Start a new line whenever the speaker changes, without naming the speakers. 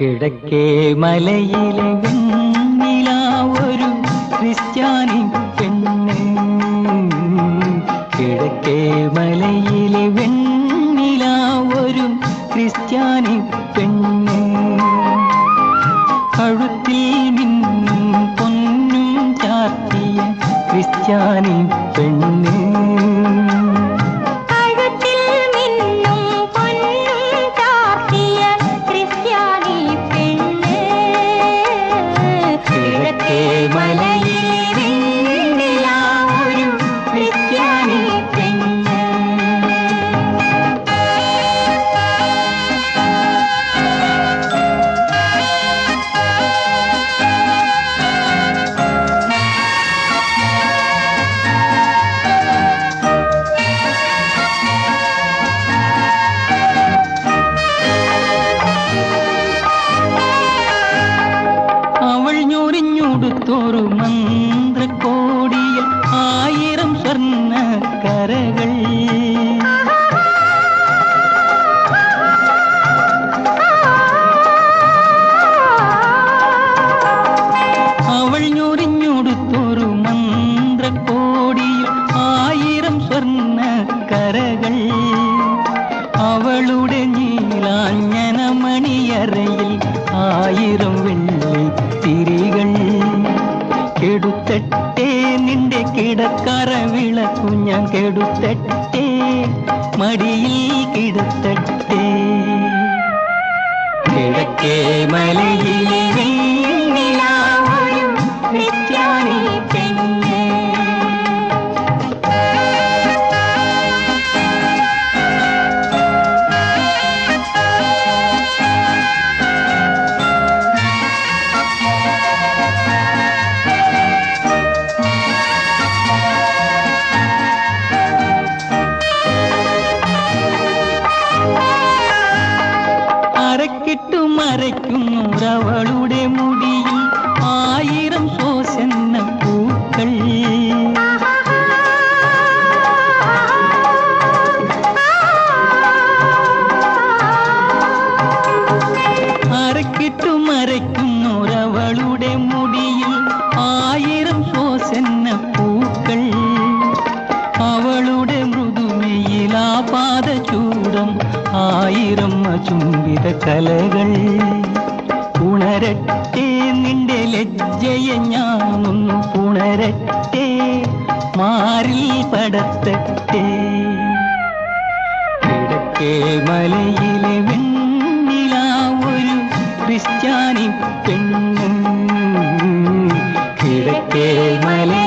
കിഴക്കേ മലയിലെ ഒരു ക്രിസ്ത്യാനി പെണ്ണ്. കിഴക്കേ മലയിലെ വെണ്ണില ഒരു ക്രിസ്ത്യാനി പെണ്ണ്. കഴുത്തിൽ നിന്നും പൊന്നും ചാർത്തിയ ക്രിസ്ത്യാനി പെണ്ണ്. അവളുടെ നീലാഞ്ഞന മണിയറയിൽ ആയിരം വെള്ളി തിരികൾ. കെടുത്തട്ടേ നിന്റെ കിടക്കറ വിളക്കു ഞാൻ കെടുത്തട്ടേ മടിയിൽ കിടത്തട്ടേ. കിടക്കേ മലയിലെ മറയ്ക്കുന്നവളുടെ മുടിയിൽ ആയിരം ശോസന്ന പൂക്കൾ. അരക്കിട്ടു മറയ്ക്കുന്നവളുടെ മുടിയിൽ ആയിരം ശോസന്ന പൂക്കൾ. അവളുടെ മൃദുമയിലാ പാദചൂടം ആയിരം ചുംബിത കലകൾ ഉണരട്ടെ നിന്റെ ലജ്ജയ ഞാനൊന്നു ഉണരട്ടെ മാറി പടത്തട്ടെ. കിഴക്കേ മലയിലെ വെണ്ണില ഒരു ക്രിസ്ത്യാനി പെണ്ണ്. കിടക്കേ മല